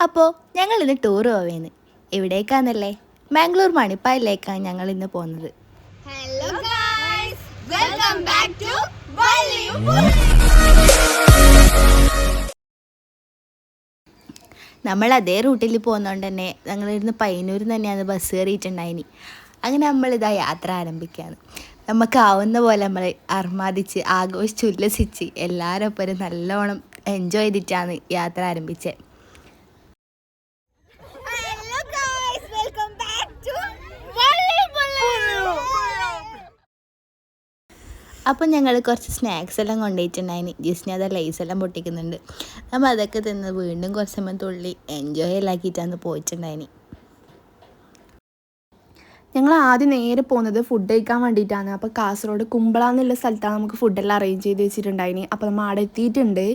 അപ്പോൾ ഞങ്ങൾ ഇന്ന് ടൂർ പോവേന്ന്. എവിടേക്കാന്നല്ലേ? മാംഗ്ലൂർ മണിപ്പാലിലേക്കാണ് ഞങ്ങൾ ഇന്ന് പോകുന്നത് ഹലോ വെൽക്കം ബാക്ക് ടു നമ്മൾ അതേ റൂട്ടിൽ പോകുന്നതുകൊണ്ട് തന്നെ ഞങ്ങളിരുന്ന് പയ്യന്നൂരിൽ തന്നെയാണ് ബസ് കയറിയിട്ടുണ്ടായിനി അങ്ങനെ നമ്മളിതാ യാത്ര ആരംഭിക്കുകയാണ് നമുക്കാവുന്ന പോലെ നമ്മൾ അർമാദിച്ച് ആഘോഷിച്ച് ഉല്ലസിച്ച് എല്ലാവരും ഒപ്പം നല്ലോണം എൻജോയ് ചെയ്തിട്ടാണ് യാത്ര ആരംഭിച്ചത് hello guys welcome back to അപ്പം ഞങ്ങൾ കുറച്ച് സ്നാക്സ് എല്ലാം കൊണ്ടുപോയിട്ടുണ്ടായിന് ജിസ്നി അത് ലൈസ് എല്ലാം പൊട്ടിക്കുന്നുണ്ട്. അപ്പോൾ അതൊക്കെ തിന്ന് വീണ്ടും കുറച്ച് സമയം തുള്ളി എൻജോയ് എല്ലാക്കിയിട്ടാണ് പോയിട്ടുണ്ടായിന്. ഞങ്ങൾ ആദ്യം നേരെ പോകുന്നത് ഫുഡ് കഴിക്കാൻ വേണ്ടിയിട്ടാണ്. അപ്പോൾ കാസർഗോഡ് കുമ്പള എന്നുള്ള സ്ഥലത്താണ് നമുക്ക് ഫുഡെല്ലാം അറേഞ്ച് ചെയ്ത് വെച്ചിട്ടുണ്ടായിന്. അപ്പോൾ നമ്മൾ അവിടെ എത്തിയിട്ടുണ്ട്.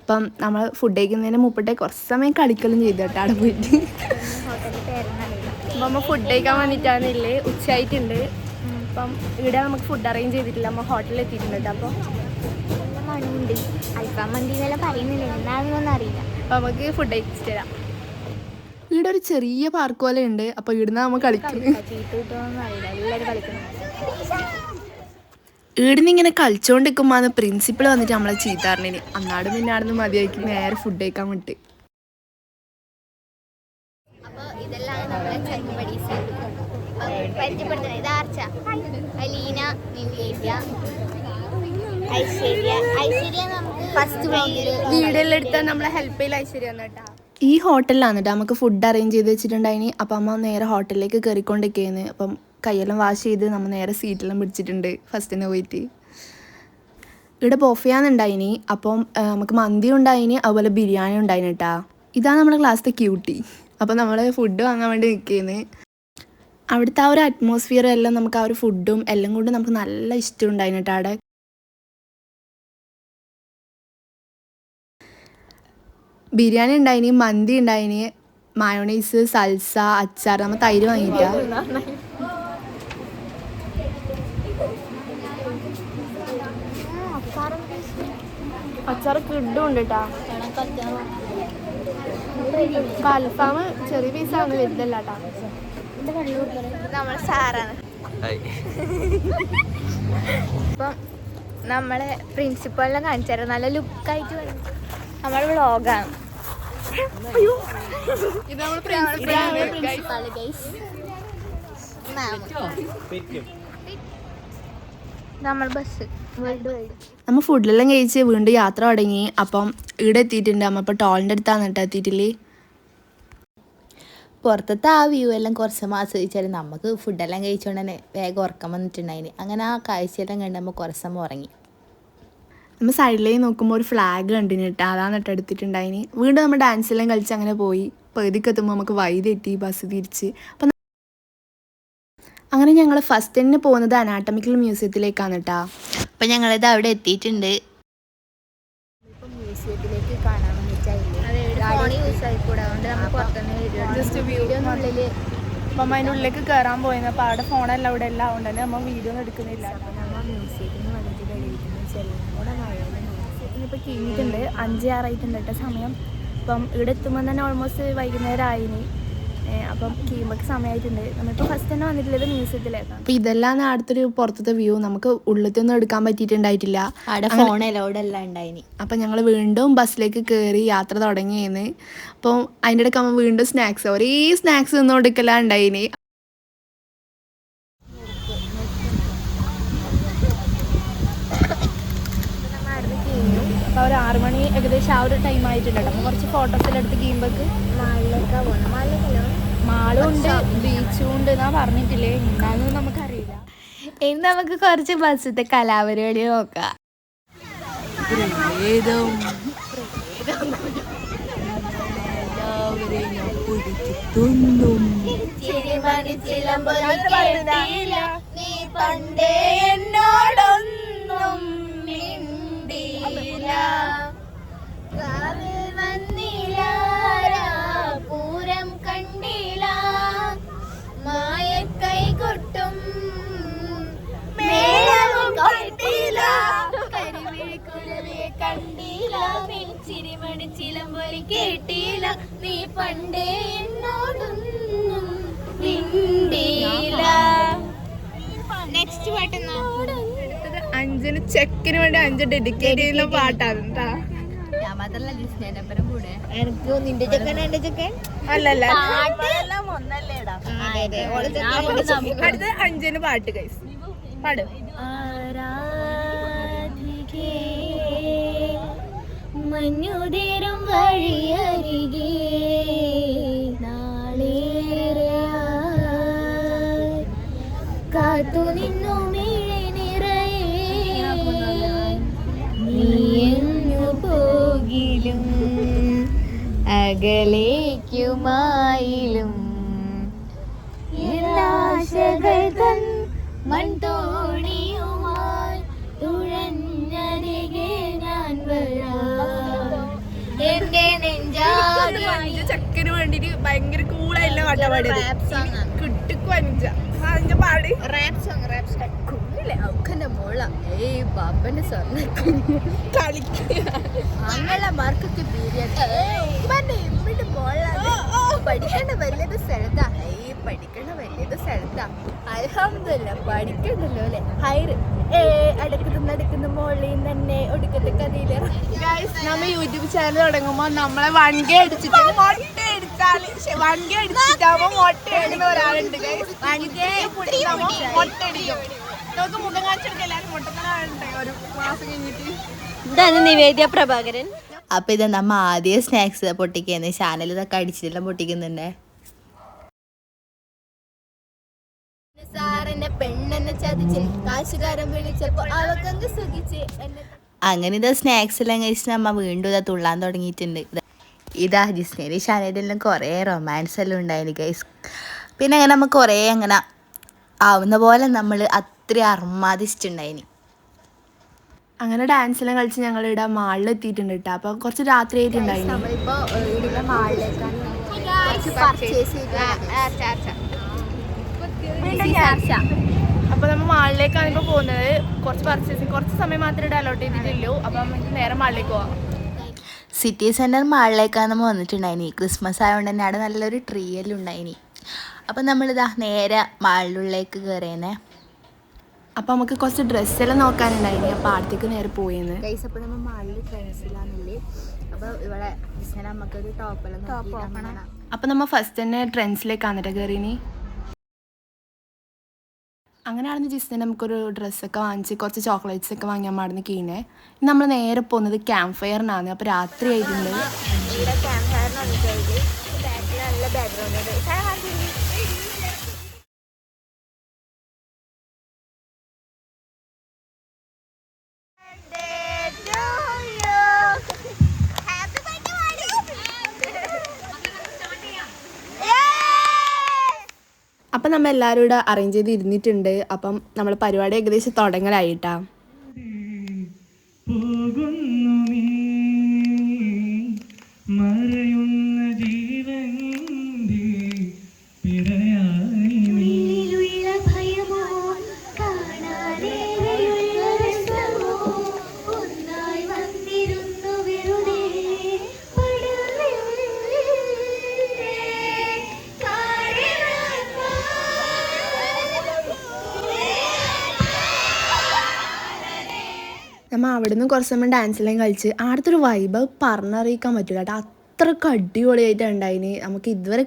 അപ്പം നമ്മൾ ഫുഡ് കഴിക്കുന്നതിന് മുപ്പിട്ട് കുറച്ച് സമയം കളിക്കലും ചെയ്തു കേട്ടോ അവിടെ പോയിട്ട്. അപ്പോൾ നമ്മൾ ഫുഡ് കഴിക്കാൻ വേണ്ടിയിട്ടാണ് ഇല്ലേ? ഉച്ചയായിട്ടുണ്ട്. അപ്പം ഇവിടെ നമുക്ക് ഫുഡ് അറേഞ്ച് ചെയ്തിട്ടില്ല. നമ്മൾ ഹോട്ടലിൽ എത്തിയിട്ടുണ്ട്. അപ്പോൾ മണ്ടി. അൽഫാം മണ്ടി എന്നെല്ലാം പറയുന്നില്ല. എന്താണെന്നൊന്നും അറിയില്ല. അപ്പോൾ നമുക്ക് ഫുഡ് കഴിച്ചിട്ട് തരാം ഇവിടെ ഒരു ചെറിയ പാർക്ക് പോലെ ഉണ്ട് അപ്പോൾ ഇവിടുന്ന് നമ്മൾ കളിക്കും. ചീട്ട് ഇങ്ങനെ കളിച്ചോണ്ട് കളിച്ചോണ്ടിരിക്കുമ്പോൾ പ്രിൻസിപ്പൾ വന്നിട്ട് നമ്മളെ ചീത്താറിനെ അന്നാടും പിന്നെ ആടുന്ന് മതിയാക്കി. നേരെ ഫുഡ് കഴിക്കാൻ വിട്ട്. അപ്പോൾ ഇതെല്ലാം നമ്മളെ ചെറുപടീസ് പരിചയപ്പെടുത്തുന്നത്. ഇത് ആർച്ച. അലീന നിവേദ്യ ഐശ്വര്യ. ഐശ്വര്യ നമുക്ക് ഫസ്റ്റ് ബ്ലോഗിൽ വീഡിയോ എടുത്താൽ നമ്മളെ ഹെൽപ്പ് ചെയ്യില്ല ഐശ്വര്യ കേട്ടോ. ഈ ഹോട്ടലിലാണ് കേട്ടോ നമുക്ക് ഫുഡ് അറേഞ്ച് ചെയ്ത് വെച്ചിട്ടുണ്ടായിനി അപ്പം അമ്മ നേരെ ഹോട്ടലിലേക്ക് കയറിക്കൊണ്ടിരിക്കുകയാണ് അപ്പം കയ്യെല്ലാം വാഷ് ചെയ്ത് നമ്മൾ നേരെ സീറ്റെല്ലാം പിടിച്ചിട്ടുണ്ട്. ഫസ്റ്റിന് പോയിട്ട്. ഇവിടെ ബൊഫയാന്നുണ്ടായിനി അപ്പം നമുക്ക് മന്തി ഉണ്ടായിനി. അതുപോലെ ബിരിയാണി ഉണ്ടായിന് കേട്ടാ ഇതാണ് നമ്മുടെ ക്ലാസ്സിലെ ക്യൂട്ടി അപ്പം നമ്മൾ ഫുഡ് വാങ്ങാൻ വേണ്ടി നിൽക്കുന്നത് അവിടുത്തെ ആ ഒരു അറ്റ്മോസ്ഫിയർ എല്ലാം നമുക്ക് ആ ഒരു ഫുഡും എല്ലാം കൊണ്ട് നമുക്ക് നല്ല ഇഷ്ടം ഉണ്ടായിന് കേട്ടോ അവിടെ. ബിരിയാണി ഉണ്ടായിനി മന്തി ഉണ്ടായിനി മയോണൈസ് സൽസ അച്ചാർ നമ്മൾ തൈര് വാങ്ങിയിട്ടാ അച്ചാർ കിഡും ഉണ്ട് കേട്ടാ അൽഫാം ചെറിയ പീസാണ് വരുന്നില്ല കേട്ടാ നമ്മൾ സാറാണ്. അപ്പം നമ്മളെ പ്രിൻസിപ്പളിനെ കാണിച്ചു തരാം നല്ല ലുക്കായിട്ട് വരും. നമ്മുടെ വ്ളോഗാണ്. നമ്മൾ ബസ്. വേൾഡ് വൈഡ് നമ്മൾ ഫുഡിലെല്ലാം കഴിച്ച് വീണ്ടും യാത്ര തുടങ്ങി. അപ്പം ഇവിടെ എത്തിയിട്ടുണ്ട്. അമ്മ ഇപ്പൊ ടോളിന്റെ അടുത്താണ് കേട്ടോ എത്തിയിട്ടില്ലേ? പുറത്തത്തെ ആ വ്യൂ എല്ലാം കുറച്ച് ആസ്വദിച്ചാൽ നമുക്ക് ഫുഡെല്ലാം കഴിച്ചുകൊണ്ട് തന്നെ വേഗം ഉറക്കം വന്നിട്ടുണ്ടായിന്. അങ്ങനെ ആ കാഴ്ചയെല്ലാം കണ്ട് നമ്മൾ കുറച്ച് സമയം ഉറങ്ങി. നമ്മൾ സൈഡിലേക്ക് നോക്കുമ്പോൾ ഒരു ഫ്ലാഗ് കണ്ടിന് കേട്ടോ. അതാണ് കേട്ടോ എടുത്തിട്ടുണ്ടായിന്. വീണ്ടും നമ്മൾ ഡാൻസ് എല്ലാം കളിച്ച് അങ്ങനെ പോയി. പകുതിക്ക് എത്തുമ്പോൾ നമുക്ക് വഴി ബസ് തിരിച്ച്. അപ്പം അങ്ങനെ ഞങ്ങൾ ഫസ്റ്റ് തന്നെ പോകുന്നത് അനാട്ടമിക്കൽ മ്യൂസിയത്തിലേക്കാണ് കേട്ടോ. അപ്പം ഞങ്ങളിത് അവിടെ എത്തിയിട്ടുണ്ട് ഇപ്പം മ്യൂസിയത്തിലേക്ക് കാണാൻ വേണ്ടിയിട്ടായില്ലേ ഫോൺ യൂസ് ആയിക്കൂടെ അതുകൊണ്ട് നമ്മൾ പുറത്തുനിന്ന് ജസ്റ്റ് വീഡിയോ ഉള്ളിൽ അപ്പം അതിന്റെ ഉള്ളിലേക്ക് കയറാൻ പോയിരുന്നു അപ്പം അവിടെ ഫോണെല്ലാം അവിടെ എല്ലാം ഉണ്ട് തന്നെ നമ്മൾ വീഡിയോ ഒന്നും എടുക്കുന്നില്ല. ഇനിയിപ്പോൾ കഴിഞ്ഞിട്ടുണ്ട്. അഞ്ച് ആറായിട്ടുണ്ട് കേട്ടോ സമയം. അപ്പം ഇവിടെ എത്തുമ്പോൾ തന്നെ ഓൾമോസ്റ്റ് വൈകുന്നേരം ആയിനി. അപ്പം കീമ്പക്ക് സമയമായിട്ടുണ്ട് നമ്മളിപ്പോൾ ഫസ്റ്റ് തന്നെ വന്നിട്ടുള്ളത് മ്യൂസിയത്തിലേക്കാണ് അപ്പോൾ ഇതെല്ലാം അടുത്തൊരു പുറത്തത്തെ വ്യൂ നമുക്ക് ഉള്ളിലത്തൊന്നും എടുക്കാൻ പറ്റിയിട്ടുണ്ടായിട്ടില്ല. അവിടെ ഫോൺ എലോഡ് എല്ലാം ഉണ്ടായിനി. അപ്പം ഞങ്ങൾ വീണ്ടും ബസ്സിലേക്ക് കയറി യാത്ര തുടങ്ങിയെന്ന്. അപ്പം അതിന്റെ ഇടയ്ക്ക് നമ്മൾ വീണ്ടും സ്നാക്സ് ഒരേ സ്നാക്സ് ഒന്നും ഉണ്ടായിനി. അപ്പോൾ ഒരു ആറുമണി ഏകദേശം ആ ഒരു ടൈം ആയിട്ടുണ്ട് അപ്പോൾ കുറച്ച് ഫോട്ടോസിലെടുത്ത് എടുത്ത് കഴിയുമ്പോൾക്ക് പോകണം മാളിലേക്കല്ലോ മാളും ഉണ്ട് ബീച്ചും ഉണ്ട് എന്നാ പറഞ്ഞിട്ടില്ലേ? എന്താണെന്ന് നമുക്കറിയില്ല. ഇനി നമുക്ക് കുറച്ച് ബസ്സിത്തെ കലാപരിപാടി നോക്കാം. നീ പണ്ടേ എന്നോടൊന്നും മിണ്ടിയില്ല. ചിലമ്പൊലി കേട്ടില്ല. നീ പണ്ടേ എന്നോടൊന്നും മിണ്ടിയില്ല. നെക്സ്റ്റ് പാട്ട് അഞ്ചിന് ചെക്കിന് വേണ്ടി അഞ്ച് ഡെഡിക്കേറ്റ് ചെയ്യുന്ന പാട്ടാണ് കേട്ടാ കൂടെ. എനിക്ക് നിന്റെ ചെക്കൻ എന്റെ ചെക്കൻ? അല്ലല്ല. പാട്ട് അടുത്ത അഞ്ചിന് പാട്ട് കൈസ് പാട്. മഞ്ഞുതിരും വഴിയരികെ കാത്തു നിന്നു മിഴി നിറയെ പോകിലും അകലേക്കുമായിലും. എല്ലാശകൾ തൻ മൺതോണിയുമായി വേണ്ടിട്ട് ഭയങ്കര കൂളായില്ല പാട്ടാ പാടിയത്. കിട്ടിക്കു അനുജ? പാടി. റാപ്പ് സോങ് റാപ്പ് സോങ് കുഞ്ഞില്ലേ അവക്കന്റെ മോള? ഏയ് ബാപ്പന്റെ സ്വർണ കളിക്കുക അങ്ങനെ മാർക്കൊക്കെ ഇവിടെ മോള പഠിക്കേണ്ട വലിയത് സ്ഥലത്താ. ഏയ് പഠിക്കേണ്ട വലിയത് സ്ഥലത്താ. അലഹമില്ല പഠിക്കണ്ടല്ലോ അല്ലെ? ഹൈറ്. ഏ അടുക്കുന്ന നടക്കുന്ന മോളിൽ തന്നെ ഒടുക്കത്തെ കഥയിലെ. നമ്മ യൂട്യൂബ് ചാനൽ തുടങ്ങുമ്പോ നമ്മളെ വൺ കെ അടിച്ചിട്ട് മൊട്ട വണ്ടി അടിച്ചിട്ടാവുമ്പോ മൊട്ട അടിക്കുന്ന ഒരാളുണ്ട് മൊട്ട അടിക്കും നമുക്ക് മുഖം കാണിച്ചെടുക്കാൻ എല്ലാരും മൊട്ടത്തനാളുണ്ട് ഒരു മാസം കഴിഞ്ഞിട്ട്. ഇതാണ് നിവേദ്യ പ്രഭാകരൻ. അപ്പൊ ഇത് നമ്മ ആദ്യം സ്നാക്സ് പൊട്ടിക്കുന്നത് ചാനൽ ഇതൊക്കെ അടിച്ചിട്ടെല്ലാം പൊട്ടിക്കുന്നുണ്ടേ. സാറിന്റെ പെണ്ണെന്നെ ചതിച്ച് കാശുകാരൻ വിളിച്ചപ്പോ അവക്കങ്ങ് സുഖിച്ച്. അങ്ങനെ ഇതാ സ്നാക്സ് എല്ലാം കഴിച്ച് നമ്മ വീണ്ടും ഇതാ തുള്ളാൻ തുടങ്ങിയിട്ടുണ്ട്. ഇത് ജിസ്നേരി ഷാനയിലെല്ലാം കുറേ റൊമാൻസ് എല്ലാം ഉണ്ടായിന് ഗൈസ് പിന്നെ അങ്ങനെ നമ്മൾ കുറേ അങ്ങനെ ആവുന്ന പോലെ നമ്മൾ അത്ര അർമാദിച്ചിട്ടുണ്ടായിന്. അങ്ങനെ ഡാൻസ് എല്ലാം കളിച്ച് ഞങ്ങൾ ഇവിടെ മാളിൽ എത്തിയിട്ടുണ്ട് കേട്ടോ അപ്പൊ കുറച്ച് രാത്രി ആയിട്ടുണ്ടായിരുന്നു മാളിലേക്കാണ് പർച്ചേസ് അപ്പൊ നമ്മൾ മാളിലേക്കാണ് ഇപ്പൊ പോകുന്നത്. കുറച്ച് പർച്ചേസിങ് കുറച്ച് സമയം മാത്രമേ ഇവിടെ അലോട്ട് ചെയ്തിട്ടുള്ളൂ. അപ്പൊ നമുക്ക് നേരെ മാളിലേക്ക് പോവാം. സിറ്റി സെന്റർ മാളിലേക്കാണ് നമ്മൾ വന്നിട്ടുണ്ടായിനി. ക്രിസ്മസ് ആയതുകൊണ്ട് തന്നെ അവിടെ നല്ലൊരു ട്രീ എല്ലാം ഉണ്ടായിനി. അപ്പം നമ്മളിതാ നേരെ മാളിലുള്ളിലേക്ക് കയറിയേനെ അപ്പം നമുക്ക് കുറച്ച് ഡ്രസ്സെല്ലാം നോക്കാനുണ്ടായിരുന്നു അപ്പം അടുത്തേക്ക് നേരെ പോയെന്ന് ഗൈസ് അപ്പോൾ നമ്മൾ മാളിൽ ട്രെൻസിലാണല്ലേ അപ്പോൾ ഇവിടെ നമുക്കൊരു ടോപ്പെല്ലാം ടോപ്പ് അപ്പം നമ്മൾ ഫസ്റ്റ് തന്നെ ട്രെൻഡ്സിലേക്കാണ് കേട്ടോ കയറിനി അങ്ങനെ ആണെന്ന് ജിസ്റ്റിന് നമുക്കൊരു ഡ്രസ്സൊക്കെ വാങ്ങിച്ച് കുറച്ച് ചോക്ലേറ്റ്സ് ഒക്കെ വാങ്ങിയാൽ മാടുന്ന കീണേ നമ്മൾ നേരെ പോകുന്നത് ക്യാമ്പ് ഫയറിനാണ്. അപ്പോൾ രാത്രി ആയിട്ടുണ്ട് ഇവിടെ ക്യാമ്പ് ഫയർ വന്നിട്ടുണ്ട് ബാക്കിൽ നല്ല ബാക്ക്ഗ്രൗണ്ട് ഉണ്ട് അപ്പം നമ്മൾ എല്ലാവരും ഇവിടെ അറേഞ്ച് ചെയ്ത് ഇരുന്നിട്ടുണ്ട്. അപ്പം നമ്മൾ പരിപാടി ഏകദേശം തുടങ്ങലായിട്ടാ. പോകുന്നു. അവിടുന്ന് കുറച്ച് സമയം ഡാൻസെല്ലാം കളിച്ച് അവിടുത്തെ ഒരു വൈബ് പറഞ്ഞറിയിക്കാൻ പറ്റില്ല കേട്ടോ അത്രയ്ക്ക് അടിപൊളിയായിട്ട് ഉണ്ടായിന്. നമുക്ക് ഇതുവരെ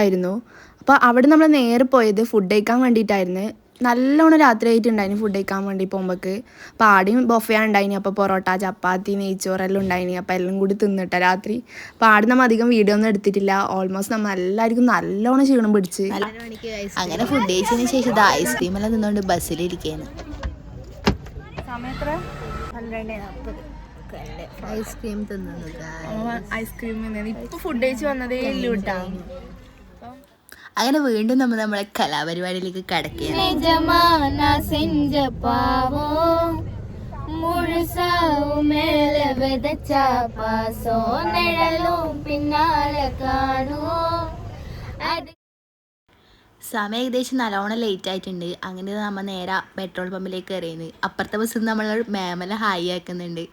ആയിരുന്നു. അപ്പോൾ അവിടെ നമ്മൾ നേരെ പോയത് ഫുഡ് കഴിക്കാൻ വേണ്ടിയിട്ടായിരുന്നു. നല്ലോണം രാത്രി ആയിട്ടുണ്ടായിന് ഫുഡ് കഴിക്കാൻ വേണ്ടി പോകുമ്പോൾക്ക് അപ്പോൾ ആടെയും ബൊഫയാ ഉണ്ടായിനി. അപ്പോൾ പൊറോട്ട ചപ്പാത്തി നെയ്ച്ചോറെല്ലാം ഉണ്ടായിനി. അപ്പോൾ എല്ലാം കൂടി തിന്നിട്ട രാത്രി. അപ്പോൾ ആടെ നമ്മൾ അധികം വീഡിയോ ഒന്നും എടുത്തിട്ടില്ല. ഓൾമോസ്റ്റ് നമ്മൾ എല്ലാവർക്കും നല്ലോണം ക്ഷീണം പിടിച്ച്. അങ്ങനെ ഫുഡ് കഴിച്ചതിന് ശേഷം ഇത് ഐസ്ക്രീം ഐസ്ക്രീം ഐസ്ക്രീം ഫുഡ് അങ്ങനെ വീണ്ടും നമ്മൾ നമ്മളെ കലാപരിപാടിയിലേക്ക് കടക്കുകയാണ്. പിന്നാലെ കാണുവോ? സമയം ഏകദേശം നല്ലോണം ലേറ്റ് ആയിട്ടുണ്ട്. അങ്ങനെ നമ്മൾ നേരെ പെട്രോൾ പമ്പിലേക്ക് കയറിയത് അപ്പുറത്തെ ബസ്സിൽ നമ്മൾ മേമല ഹായ് ആക്കുന്നുണ്ട്.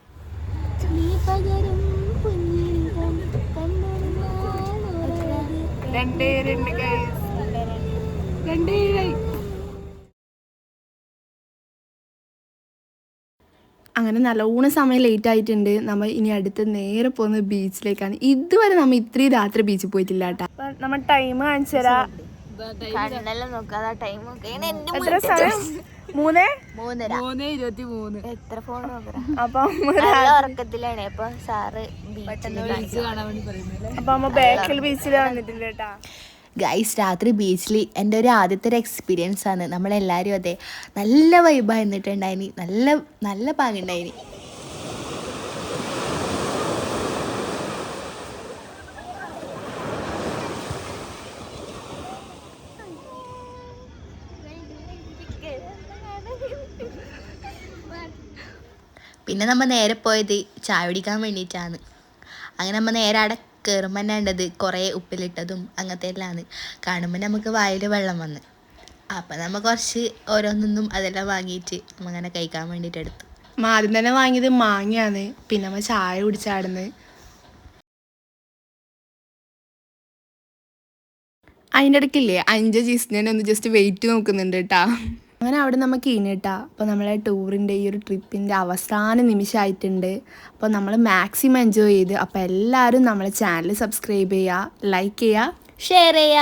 രണ്ടേ രണ്ട് രണ്ടേ. അങ്ങനെ നല്ലോണം സമയം ലേറ്റ് ആയിട്ടുണ്ട്. നമ്മൾ ഇനി അടുത്ത് നേരെ പോകുന്നത് ബീച്ചിലേക്കാണ് ഇതുവരെ നമ്മൾ ഇത്രയും രാത്രി ബീച്ചിൽ പോയിട്ടില്ല കേട്ടോ നമ്മൾ ടൈം കാണിച്ചു തരാം. കണ്ണെല്ലാം നോക്കാതെ ടൈം എത്ര സമയം? മൂന്ന്? മൂന്നര. എത്ര ഫോൺ നോക്കറ അപ്പം നല്ല ഉറക്കത്തിലാണ്. അപ്പൊ സാറ് ബീച്ചിൽ അപ്പൊ അമ്മ ബാക്കിൽ ബീച്ചിൽ വന്നിട്ടുണ്ട് കേട്ടാ. ഗൈസ് രാത്രി ബീച്ചിൽ എന്റെ ഒരു ആദ്യത്തെ ഒരു എക്സ്പീരിയൻസ് ആണ്. നമ്മളെല്ലാവരും അതെ നല്ല വൈബായിരുന്നിട്ടുണ്ടായിനി നല്ല നല്ല പാങ്ങുണ്ടായിനി പിന്നെ നമ്മൾ നേരെ പോയത് ചായ കുടിക്കാൻ വേണ്ടിയിട്ടാണ്. അങ്ങനെ നമ്മൾ നേരെ അവിടെ കയറുമ്പോൾ തന്നെ ഉണ്ടത് കുറേ ഉപ്പിലിട്ടതും അങ്ങനത്തെ എല്ലാമാണ് കാണുമ്പോൾ നമുക്ക് വായിൽ വെള്ളം വന്ന്. അപ്പം നമ്മൾ കുറച്ച് ഓരോന്നൊന്നും അതെല്ലാം വാങ്ങിയിട്ട് നമ്മൾ അങ്ങനെ കഴിക്കാൻ വേണ്ടിയിട്ട് എടുത്തു. ആദ്യം തന്നെ വാങ്ങിയത് മാങ്ങയാണ്. പിന്നെ നമ്മൾ ചായ കുടിച്ചാടുന്നത് അതിന്റെ ഇടയ്ക്കില്ലേ അഞ്ച് ജിസ്നെ ഒന്ന് ജസ്റ്റ് വെയിറ്റ് നോക്കുന്നുണ്ട് കേട്ടാ അങ്ങനെ അവിടെ നമുക്ക് ഇനിട്ടാ അപ്പോൾ നമ്മളെ ടൂറിന്റെ ഈ ഒരു ട്രിപ്പിന്റെ അവസാന നിമിഷമായിട്ടുണ്ട്. അപ്പോൾ നമ്മൾ മാക്സിമം എൻജോയ് ചെയ്ത് അപ്പോൾ എല്ലാവരും നമ്മളെ ചാനൽ സബ്സ്ക്രൈബ് ചെയ്യുക ലൈക്ക് ചെയ്യുക ഷെയർ ചെയ്യുക